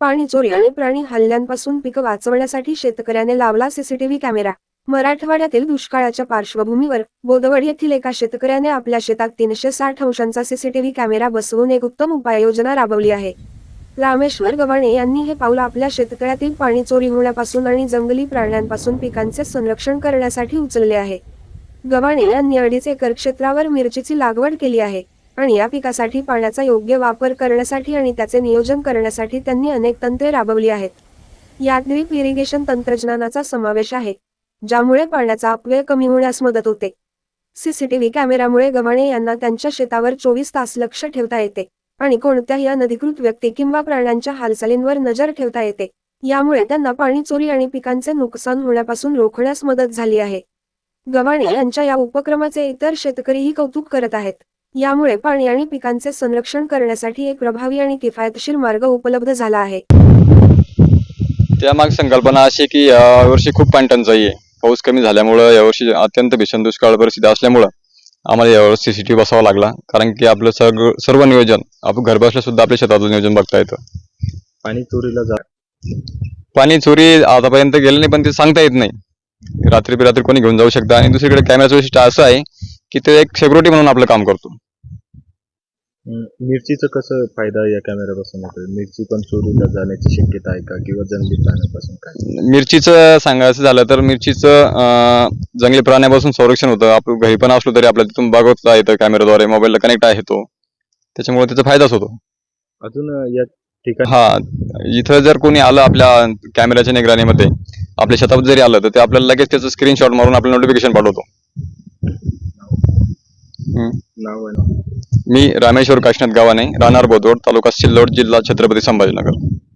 पाणी चोरी आणि प्राणी हल्ल्यांपासून पिकं वाचवण्यासाठी शेतकऱ्याने लावला सीसीटीव्ही कॅमेरा. मराठवाड्यातील दुष्काळाच्या पार्श्वभूमीवर बोदवड येथील एका शेतकऱ्याने आपल्या शेतात तीनशे साठ अंशांचा सीसीटीव्ही कॅमेरा बसवून एक उत्तम उपाययोजना राबवली आहे. रामेश्वर गव्हाणे यांनी हे पाऊल आपल्या शेतकऱ्यातील पाणी चोरी होण्यापासून आणि जंगली प्राण्यांपासून पिकांचे संरक्षण करण्यासाठी उचलले आहे. गव्हाणे यांनी अडीच एकर क्षेत्रावर मिरचीची लागवड केली आहे. आणि या पिकासाठी पाण्याचा योग्य वापर करण्यासाठी आणि त्याचे नियोजन करण्यासाठी त्यांनी अनेक तंत्रे राबवली आहेत. यात ड्रीप इरिगेशन तंत्रज्ञानाचा समावेश आहे ज्यामुळे पाण्याचा अपव्यय कमी होण्यास मदत होते. सीसीटीव्ही कॅमेरामुळे गव्हाणे यांना त्यांच्या शेतावर चोवीस तास लक्ष ठेवता येते आणि कोणत्याही अनधिकृत व्यक्ती किंवा प्राण्यांच्या हालचालींवर नजर ठेवता येते. यामुळे त्यांना पाणी चोरी आणि पिकांचे नुकसान होण्यापासून रोखण्यास मदत झाली आहे. गव्हाणे यांच्या या उपक्रमाचे इतर शेतकरीही कौतुक करत आहेत. यामुळे पाणी आणि पिकांचे संरक्षण करण्यासाठी एक प्रभावी आणि किफायतशीर मार्ग उपलब्ध झाला आहे. त्यामाग संकल्पना अशी की यावर्षी खूप पाणी टंचाई आहे. पाऊस कमी झाल्यामुळं यावर्षी अत्यंत भीषण दुष्काळ परिस्थिती असल्यामुळं आम्हाला यावर्षी सी सी टी बसावा लागला. कारण की आपलं सर्व सर्व नियोजन आपण घर बसल्या सुद्धा आपल्या शेतातलं नियोजन बघता येतं. पाणी चोरीला जा पाणी चोरी आतापर्यंत गेलं नाही पण ते सांगता येत नाही. रात्री रात्री कोणी घेऊन जाऊ शकता. आणि दुसरीकडे कॅमेराचं वैशिष्ट्य असं आहे की ते एक सेक्युरिटी म्हणून आपलं काम करतो. मिरचीचं कसं फायदा या कॅमेऱ्यापासून होतो मिरची पण चोरीला जाण्याची शक्यता आहे का? किंवा जंगली प्राण्यापासून काय? मिरचीचं सांगायचं झालं तर मिरचीचं जंगली प्राण्यापासून संरक्षण होतं. आपण घरी पण असलो तरी आपल्याला तिथून बघता येतं कॅमेराद्वारे मोबाईलला कनेक्ट आहे तो. त्याच्यामुळे त्याचा फायदाच होतो. अजून या ठिकाणी हा इथं जर कोणी आलं आपल्या कॅमेऱ्याच्या निगराणीमध्ये आपल्या शेतात जरी आलं तर ते आपल्याला लगेच त्याचं स्क्रीनशॉट मारून आपल्याला नोटिफिकेशन पाठवतो. नाव आहे. मी रामेश्वर काशीनाथ गावाने राहणार बोदोड तालुका सिल्लोड जिल्हा छत्रपती संभाजीनगर.